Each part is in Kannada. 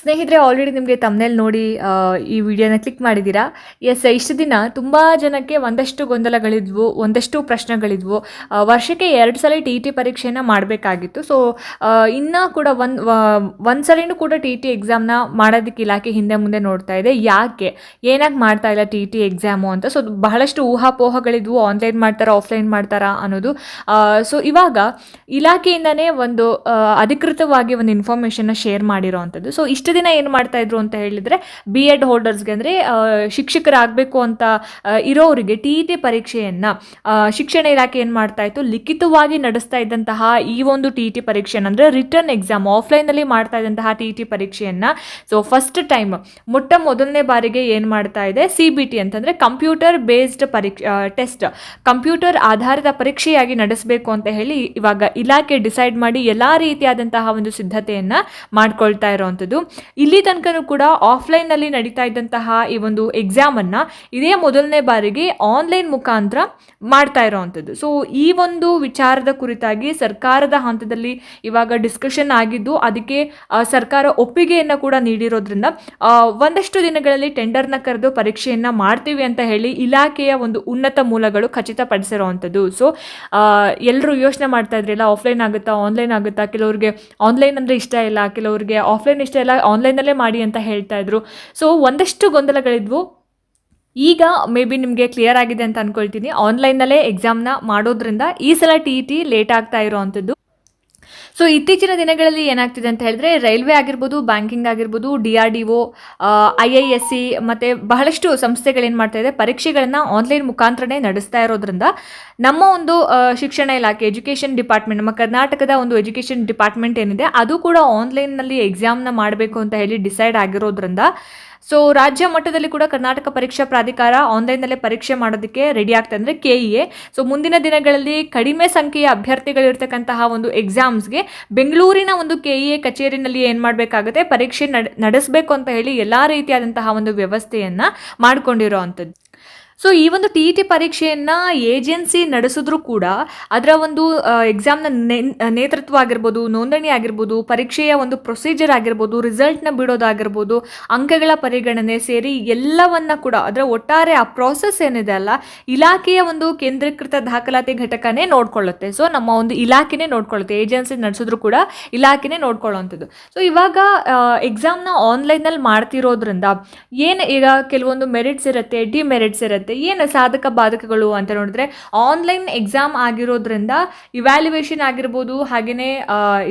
ಸ್ನೇಹಿತರೆ ಆಲ್ರೆಡಿ ನಿಮಗೆ ತಮ್ಮನೇಲಿ ನೋಡಿ ಈ ವಿಡಿಯೋನ ಕ್ಲಿಕ್ ಮಾಡಿದ್ದೀರಾ? ಎಸ್ ಇಷ್ಟು ದಿನ ತುಂಬ ಜನಕ್ಕೆ ಒಂದಷ್ಟು ಗೊಂದಲಗಳಿದ್ವು, ಒಂದಷ್ಟು ಪ್ರಶ್ನೆಗಳಿದ್ವು. ವರ್ಷಕ್ಕೆ ಎರಡು ಸಲ ಟಿ ಟಿ ಪರೀಕ್ಷೆಯನ್ನು ಮಾಡಬೇಕಾಗಿತ್ತು. ಸೊ ಇನ್ನೂ ಕೂಡ ಒಂದು ಒಂದು ಸಲಿನೂ ಕೂಡ ಟಿ ಟಿ ಎಕ್ಸಾಮ್ನ ಮಾಡೋದಕ್ಕೆ ಇಲಾಖೆ ಹಿಂದೆ ಮುಂದೆ ನೋಡ್ತಾ ಇದೆ. ಯಾಕೆ? ಏನಾಗಿ ಮಾಡ್ತಾ ಇಲ್ಲ ಟಿ ಟಿ ಎಕ್ಸಾಮು ಅಂತ? ಸೊ ಬಹಳಷ್ಟು ಊಹಾಪೋಹಗಳಿದ್ವು. ಆನ್ಲೈನ್ ಮಾಡ್ತಾರಾ ಆಫ್ಲೈನ್ ಮಾಡ್ತಾರಾ ಅನ್ನೋದು. ಸೊ ಇವಾಗ ಇಲಾಖೆಯಿಂದನೇ ಒಂದು ಅಧಿಕೃತವಾಗಿ ಒಂದು ಇನ್ಫಾರ್ಮೇಷನ್ನ ಶೇರ್ ಮಾಡಿರೋ ಅಂಥದ್ದು ಸೊ ದಿನ ಏನು ಮಾಡ್ತಾ ಇದ್ರು ಅಂತ ಹೇಳಿದರೆ ಬಿ ಎಡ್ ಹೋಲ್ಡರ್ಸ್ಗೆ ಅಂದರೆ ಶಿಕ್ಷಕರಾಗಬೇಕು ಅಂತ ಇರೋರಿಗೆ ಟಿ ಟಿ ಪರೀಕ್ಷೆಯನ್ನು ಶಿಕ್ಷಣ ಇಲಾಖೆ ಏನು ಮಾಡ್ತಾ ಇತ್ತು? ಲಿಖಿತವಾಗಿ ನಡೆಸ್ತಾ ಇದ್ದಂತಹ ಈ ಒಂದು ಟಿ ಟಿ ಪರೀಕ್ಷೆಯನ್ನು, ಅಂದರೆ ರಿಟರ್ನ್ ಎಕ್ಸಾಮ್ ಆಫ್ಲೈನಲ್ಲಿ ಮಾಡ್ತಾ ಇದ್ದಂತಹ ಟಿ ಟಿ ಪರೀಕ್ಷೆಯನ್ನು ಸೊ ಫಸ್ಟ್ ಟೈಮ್ ಮೊಟ್ಟ ಮೊದಲನೇ ಬಾರಿಗೆ ಏನು ಮಾಡ್ತಾ ಇದೆ? ಸಿ ಬಿ ಟಿ ಅಂತಂದರೆ ಕಂಪ್ಯೂಟರ್ ಬೇಸ್ಡ್ ಪರೀಕ್ಷೆ ಟೆಸ್ಟ್ ಕಂಪ್ಯೂಟರ್ ಆಧಾರಿತ ಪರೀಕ್ಷೆಯಾಗಿ ನಡೆಸಬೇಕು ಅಂತ ಹೇಳಿ ಇವಾಗ ಇಲಾಖೆ ಡಿಸೈಡ್ ಮಾಡಿ ಎಲ್ಲ ರೀತಿಯಾದಂತಹ ಒಂದು ಸಿದ್ಧತೆಯನ್ನು ಮಾಡ್ಕೊಳ್ತಾ ಇರೋವಂಥದ್ದು ಇಲ್ಲಿ ತನಕನೂ ಕೂಡ ಆಫ್ಲೈನ್ನಲ್ಲಿ ನಡೀತಾ ಇದ್ದಂತಹ ಈ ಒಂದು ಎಕ್ಸಾಮನ್ನು ಇದೇ ಮೊದಲನೇ ಬಾರಿಗೆ ಆನ್ಲೈನ್ ಮುಖಾಂತರ ಮಾಡ್ತಾ ಇರೋವಂಥದ್ದು. ಸೊ ಈ ಒಂದು ವಿಚಾರದ ಕುರಿತಾಗಿ ಸರ್ಕಾರದ ಹಂತದಲ್ಲಿ ಇವಾಗ ಡಿಸ್ಕಷನ್ ಆಗಿದ್ದು, ಅದಕ್ಕೆ ಸರ್ಕಾರ ಒಪ್ಪಿಗೆಯನ್ನು ಕೂಡ ನೀಡಿರೋದ್ರಿಂದ ಒಂದಷ್ಟು ದಿನಗಳಲ್ಲಿ ಟೆಂಡರ್ನ ಕರೆದು ಪರೀಕ್ಷೆಯನ್ನು ಮಾಡ್ತೀವಿ ಅಂತ ಹೇಳಿ ಇಲಾಖೆಯ ಒಂದು ಉನ್ನತ ಮೂಲಗಳು ಖಚಿತಪಡಿಸಿರೋವಂಥದ್ದು. ಸೊ ಎಲ್ಲರೂ ಯೋಚನೆ ಮಾಡ್ತಾ ಇದ್ರಲ್ಲ ಆಫ್ಲೈನ್ ಆಗುತ್ತಾ ಆನ್ಲೈನ್ ಆಗುತ್ತಾ? ಕೆಲವರಿಗೆ ಆನ್ಲೈನ್ ಅಂದರೆ ಇಷ್ಟ ಇಲ್ಲ, ಕೆಲವರಿಗೆ ಆಫ್ಲೈನ್ ಇಷ್ಟ ಇಲ್ಲ ಆನ್ಲೈನಲ್ಲೇ ಮಾಡಿ ಅಂತ ಹೇಳ್ತಾ ಇದ್ರು. ಸೊ ಒಂದಷ್ಟು ಗೊಂದಲಗಳಿದ್ವು. ಈಗ ಮೇ ಬಿ ನಿಮಗೆ ಕ್ಲಿಯರ್ ಆಗಿದೆ ಅಂತ ಅನ್ಕೊಳ್ತೀನಿ. ಆನ್ಲೈನಲ್ಲೇ ಎಕ್ಸಾಮ್ನ ಮಾಡೋದ್ರಿಂದ ಈ ಸಲ ಟಿ ಟಿ ಲೇಟ್ ಆಗ್ತಾ ಇರೋವಂಥದ್ದು ಸೊ ಇತ್ತೀಚಿನ ದಿನಗಳಲ್ಲಿ ಏನಾಗ್ತಿದೆ ಅಂತ ಹೇಳಿದ್ರೆ, ರೈಲ್ವೆ ಆಗಿರ್ಬೋದು, ಬ್ಯಾಂಕಿಂಗ್ ಆಗಿರ್ಬೋದು, D R D O I I S C ಮತ್ತು ಬಹಳಷ್ಟು ಸಂಸ್ಥೆಗಳೇನು ಮಾಡ್ತಾ ಇದೆ, ಪರೀಕ್ಷೆಗಳನ್ನು ಆನ್ಲೈನ್ ಮುಖಾಂತರನೇ ನಡೆಸ್ತಾ ಇರೋದ್ರಿಂದ ನಮ್ಮ ಒಂದು ಶಿಕ್ಷಣ ಇಲಾಖೆ, ಎಜುಕೇಷನ್ ಡಿಪಾರ್ಟ್ಮೆಂಟ್, ನಮ್ಮ ಕರ್ನಾಟಕದ ಒಂದು ಎಜುಕೇಷನ್ ಡಿಪಾರ್ಟ್ಮೆಂಟ್ ಏನಿದೆ, ಅದು ಕೂಡ ಆನ್ಲೈನ್ನಲ್ಲಿ ಎಕ್ಸಾಮ್ನ ಮಾಡಬೇಕು ಅಂತ ಹೇಳಿ ಡಿಸೈಡ್ ಆಗಿರೋದ್ರಿಂದ ಸೊ ರಾಜ್ಯ ಮಟ್ಟದಲ್ಲಿ ಕೂಡ ಕರ್ನಾಟಕ ಪರೀಕ್ಷಾ ಪ್ರಾಧಿಕಾರ ಆನ್ಲೈನ್ನಲ್ಲೇ ಪರೀಕ್ಷೆ ಮಾಡೋದಕ್ಕೆ ರೆಡಿ ಆಗ್ತದೆ ಅಂದರೆ ಕೆ ಇ ಎ ಸೊ ಮುಂದಿನ ದಿನಗಳಲ್ಲಿ ಕಡಿಮೆ ಸಂಖ್ಯೆಯ ಅಭ್ಯರ್ಥಿಗಳಿರ್ತಕ್ಕಂತಹ ಒಂದು ಎಕ್ಸಾಮ್ಸ್ಗೆ ಬೆಂಗಳೂರಿನ ಒಂದು ಕೆ ಇ ಎ ಕಚೇರಿನಲ್ಲಿ ಏನು ಮಾಡಬೇಕಾಗುತ್ತೆ? ಪರೀಕ್ಷೆ ನಡ್, ನಡೆಸಬೇಕು ಅಂತ ಹೇಳಿ ಎಲ್ಲ ರೀತಿಯಾದಂತಹ ಒಂದು ವ್ಯವಸ್ಥೆಯನ್ನು ಮಾಡಿಕೊಂಡಿರೋ ಅಂಥದ್ದು ಸೊ ಈ ಒಂದು ಟಿ ಇ ಟಿ ಪರೀಕ್ಷೆಯನ್ನು ಏಜೆನ್ಸಿ ನಡೆಸಿದ್ರು ಕೂಡ ಅದರ ಒಂದು ಎಕ್ಸಾಮ್ನ ನೇತೃತ್ವ ಆಗಿರ್ಬೋದು, ನೋಂದಣಿ ಆಗಿರ್ಬೋದು, ಪರೀಕ್ಷೆಯ ಒಂದು ಪ್ರೊಸೀಜರ್ ಆಗಿರ್ಬೋದು ರಿಸಲ್ಟ್ನ ಬಿಡೋದಾಗಿರ್ಬೋದು, ಅಂಕಗಳ ಪರಿಗಣನೆ ಸೇರಿ ಎಲ್ಲವನ್ನ ಕೂಡ ಅದರ ಒಟ್ಟಾರೆ ಆ ಪ್ರಾಸೆಸ್ ಏನಿದೆ ಅಲ್ಲ, ಇಲಾಖೆಯ ಒಂದು ಕೇಂದ್ರೀಕೃತ ದಾಖಲಾತಿ ಘಟಕನೇ ನೋಡ್ಕೊಳ್ಳುತ್ತೆ. ಸೊ ನಮ್ಮ ಒಂದು ಇಲಾಖೆನೇ ನೋಡ್ಕೊಳ್ಳುತ್ತೆ. ಏಜೆನ್ಸಿ ನಡೆಸಿದ್ರು ಕೂಡ ಇಲಾಖೆನೇ ನೋಡ್ಕೊಳ್ಳೋವಂಥದ್ದು. ಸೊ ಇವಾಗ ಎಕ್ಸಾಮ್ನ ಆನ್ಲೈನಲ್ಲಿ ಮಾಡ್ತಿರೋದ್ರಿಂದ ಏನು ಈಗ ಕೆಲವೊಂದು ಮೆರಿಟ್ಸ್ ಇರುತ್ತೆ ಡಿಮೆರಿಟ್ಸ್ ಇರುತ್ತೆ ಏನು ಸಾಧಕ ಬಾಧಕಗಳು ಅಂತ ನೋಡಿದ್ರೆ ಆನ್ಲೈನ್ ಎಕ್ಸಾಮ್ ಆಗಿರೋದ್ರಿಂದ ಇವ್ಯಾಲ್ಯುವೇಷನ್ ಆಗಿರ್ಬೋದು ಹಾಗೆಯೇ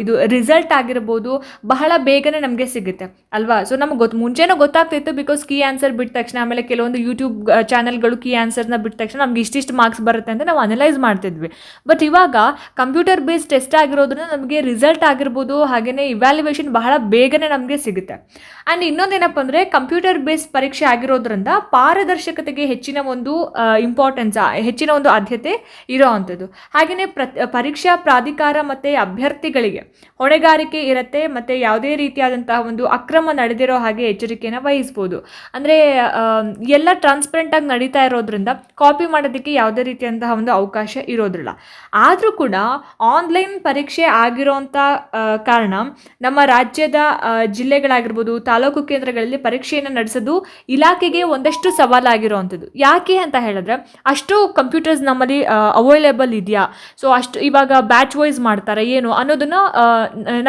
ಇದು ರಿಸಲ್ಟ್ ಆಗಿರ್ಬೋದು, ಬಹಳ ಬೇಗನೆ ನಮಗೆ ಸಿಗುತ್ತೆ, ಅಲ್ವಾ? ಸೊ ನಮ್ಗೆ ಗೊತ್ತು ಮುಂಚೆನೂ ಗೊತ್ತಾಗ್ತಿತ್ತು ಬಿಕಾಸ್ ಕೀ ಆನ್ಸರ್ ಬಿಟ್ಟ ತಕ್ಷಣ, ಆಮೇಲೆ ಕೆಲವೊಂದು ಯೂಟ್ಯೂಬ್ ಚಾನಲ್ಗಳು ಕೀ ಆನ್ಸರ್ನ ಬಿಟ್ಟ ತಕ್ಷಣ ನಮ್ಗೆ ಇಷ್ಟಿಷ್ಟು ಮಾರ್ಕ್ಸ್ ಬರುತ್ತೆ ಅಂತ ನಾವು ಅನಲೈಸ್ ಮಾಡ್ತಿದ್ವಿ. ಬಟ್ ಇವಾಗ ಕಂಪ್ಯೂಟರ್ ಬೇಸ್ಡ್ ಟೆಸ್ಟ್ ಆಗಿರೋದ್ರಿಂದ ನಮಗೆ ರಿಸಲ್ಟ್ ಆಗಿರ್ಬೋದು ಹಾಗೆಯೇ ಇವ್ಯಾಲ್ಯುವೇಷನ್ ಬಹಳ ಬೇಗನೆ ನಮಗೆ ಸಿಗುತ್ತೆ. ಆ್ಯಂಡ್ ಇನ್ನೊಂದೇನಪ್ಪ ಅಂದರೆ ಕಂಪ್ಯೂಟರ್ ಬೇಸ್ಡ್ ಪರೀಕ್ಷೆ ಆಗಿರೋದ್ರಿಂದ ಪಾರದರ್ಶಕತೆಗೆ ಹೆಚ್ಚಿನ ಒಂದು ಇಂಪಾರ್ಟೆನ್ಸ್ ಹೆಚ್ಚಿನ ಒಂದು ಆದ್ಯತೆ ಇರೋ ಅಂಥದ್ದು. ಹಾಗೆಯೇ ಪ್ರ, ಪರೀಕ್ಷಾ ಪ್ರಾಧಿಕಾರ ಮತ್ತು ಅಭ್ಯರ್ಥಿಗಳಿಗೆ ಹೊಣೆಗಾರಿಕೆ ಇರುತ್ತೆ, ಮತ್ತು ಯಾವುದೇ ರೀತಿಯಾದಂತಹ ಒಂದು ಅಕ್ರಮ ನಡೆದಿರೋ ಹಾಗೆ ಎಚ್ಚರಿಕೆಯನ್ನು ವಹಿಸ್ಬೋದು. ಅಂದರೆ ಎಲ್ಲ ಟ್ರಾನ್ಸ್ಪರೆಂಟಾಗಿ ನಡೀತಾ ಇರೋದ್ರಿಂದ ಕಾಪಿ ಮಾಡೋದಕ್ಕೆ ಯಾವುದೇ ರೀತಿಯಂತಹ ಒಂದು ಅವಕಾಶ ಇರೋದಿಲ್ಲ. ಆದರೂ ಕೂಡ ಆನ್ಲೈನ್ ಪರೀಕ್ಷೆ ಆಗಿರೋಂಥ ಕಾರಣ ನಮ್ಮ ರಾಜ್ಯದ ಜಿಲ್ಲೆಗಳಾಗಿರ್ಬೋದು, ತಾಲೂಕು ಕೇಂದ್ರಗಳಲ್ಲಿ ಪರೀಕ್ಷೆಯನ್ನು ನಡೆಸೋದು ಇಲಾಖೆಗೆ ಒಂದಷ್ಟು ಸವಾಲಾಗಿರುವಂಥದ್ದು ಯಾಕೆ ಅಂತ ಹೇಳಿದ್ರೆ ಅಷ್ಟು ಕಂಪ್ಯೂಟರ್ಸ್ ನಮ್ಮಲ್ಲಿ ಅವೈಲೇಬಲ್ ಇದೆಯಾ? ಸೊ ಅಷ್ಟು ಇವಾಗ ಬ್ಯಾಚ್ ವೈಸ್ ಮಾಡ್ತಾರೆ ಏನು ಅನ್ನೋದನ್ನ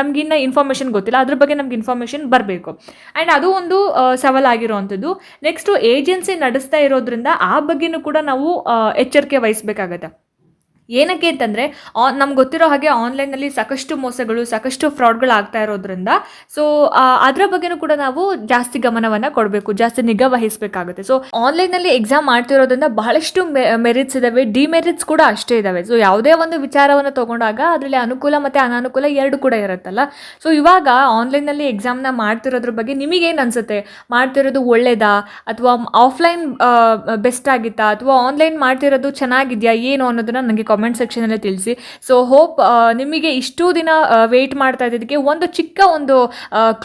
ನಮಗಿನ್ನ ಇನ್ಫಾರ್ಮೇಷನ್ ಗೊತ್ತಿಲ್ಲ. ಅದ್ರ ಬಗ್ಗೆ ನಮ್ಗೆ ಇನ್ಫಾರ್ಮೇಷನ್ ಬರಬೇಕು. ಆ್ಯಂಡ್ ಅದು ಒಂದು ಸವಾಲ್ ಆಗಿರುವಂಥದ್ದು. ನೆಕ್ಸ್ಟು ಏಜೆನ್ಸಿ ನಡೆಸ್ತಾ ಇರೋದ್ರಿಂದ ಆ ಬಗ್ಗೆನೂ ಕೂಡ ನಾವು ಎಚ್ಚರಿಕೆ ವಹಿಸಬೇಕಾಗತ್ತೆ. ಏನಕ್ಕೆ ಅಂತಂದರೆ ಆನ್ ನಮ್ಗೆ ಗೊತ್ತಿರೋ ಹಾಗೆ ಆನ್ಲೈನ್ನಲ್ಲಿ ಸಾಕಷ್ಟು ಮೋಸಗಳು, ಸಾಕಷ್ಟು ಫ್ರಾಡ್ಗಳು ಆಗ್ತಾ ಇರೋದ್ರಿಂದ ಸೊ ಅದರ ಬಗ್ಗೆನೂ ಕೂಡ ನಾವು ಜಾಸ್ತಿ ಗಮನವನ್ನು ಕೊಡಬೇಕು, ಜಾಸ್ತಿ ನಿಗಾ ವಹಿಸಬೇಕಾಗುತ್ತೆ. ಸೊ ಆನ್ಲೈನ್ನಲ್ಲಿ ಎಕ್ಸಾಮ್ ಮಾಡ್ತಿರೋದ್ರಿಂದ ಬಹಳಷ್ಟು ಮೆರಿಟ್ಸ್ ಇದ್ದಾವೆ ಡಿಮೆರಿಟ್ಸ್ ಕೂಡ ಅಷ್ಟೇ ಇದ್ದಾವೆ ಸೊ ಯಾವುದೇ ಒಂದು ವಿಚಾರವನ್ನು ತಗೊಂಡಾಗ ಅದರಲ್ಲಿ ಅನುಕೂಲ ಮತ್ತು ಅನಾನುಕೂಲ ಎರಡು ಕೂಡ ಇರುತ್ತಲ್ಲ. ಸೊ ಇವಾಗ ಆನ್ಲೈನ್ನಲ್ಲಿ ಎಕ್ಸಾಮ್ನ ಮಾಡ್ತಿರೋದ್ರ ಬಗ್ಗೆ ನಿಮಗೇನು ಅನಿಸುತ್ತೆ? ಮಾಡ್ತಿರೋದು ಒಳ್ಳೇದಾ? ಅಥವಾ ಆಫ್ಲೈನ್ ಬೆಸ್ಟ್ ಆಗಿತ್ತಾ? ಅಥವಾ ಆನ್ಲೈನ್ ಮಾಡ್ತಿರೋದು ಚೆನ್ನಾಗಿದೆಯಾ? ಏನು ಅನ್ನೋದನ್ನು ನನಗೆ ಕಾಮೆಂಟ್ ಸೆಕ್ಷನಲ್ಲಿ ತಿಳಿಸಿ. ಸೊ ಹೋಪ್ ನಿಮಗೆ ಇಷ್ಟು ದಿನ ವೆಯ್ಟ್ ಮಾಡ್ತಾ ಇದ್ದಿದ್ದಕ್ಕೆ ಒಂದು ಚಿಕ್ಕ ಒಂದು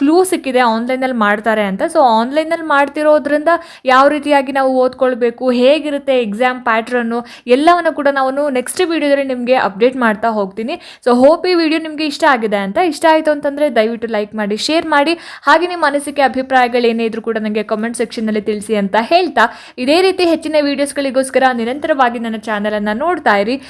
ಕ್ಲೂ ಸಿಕ್ಕಿದೆ ಆನ್ಲೈನಲ್ಲಿ ಮಾಡ್ತಾರೆ ಅಂತ. ಸೊ ಆನ್ಲೈನಲ್ಲಿ ಮಾಡ್ತಿರೋದ್ರಿಂದ ಯಾವ ರೀತಿಯಾಗಿ ನಾವು ಓದ್ಕೊಳ್ಬೇಕು, ಹೇಗಿರುತ್ತೆ ಎಕ್ಸಾಮ್ ಪ್ಯಾಟ್ರನ್ನು ಎಲ್ಲವನ್ನು ಕೂಡ ನಾವು ನೆಕ್ಸ್ಟ್ ವೀಡಿಯೋದಲ್ಲಿ ನಿಮಗೆ ಅಪ್ಡೇಟ್ ಮಾಡ್ತಾ ಹೋಗ್ತೀನಿ. ಸೊ ಹೋಪ್ ಈ ವಿಡಿಯೋ ನಿಮಗೆ ಇಷ್ಟ ಆಗಿದೆ ಅಂತ. ಇಷ್ಟ ಆಯಿತು ಅಂತಂದರೆ ದಯವಿಟ್ಟು ಲೈಕ್ ಮಾಡಿ ಶೇರ್ ಮಾಡಿ. ಹಾಗೆ ನಿಮ್ಮ ಅನಿಸಿಕೆ ಅಭಿಪ್ರಾಯಗಳು ಏನೇ ಇದ್ರೂ ಕೂಡ ನನಗೆ ಕಮೆಂಟ್ ಸೆಕ್ಷನ್ನಲ್ಲಿ ತಿಳಿಸಿ ಅಂತ ಹೇಳ್ತಾ. ಇದೇ ರೀತಿ ಹೆಚ್ಚಿನ ವೀಡಿಯೋಸ್ಗಳಿಗೋಸ್ಕರ ನಿರಂತರವಾಗಿ ನನ್ನ ಚಾನಲನ್ನು ನೋಡ್ತಾ ಇರಿ.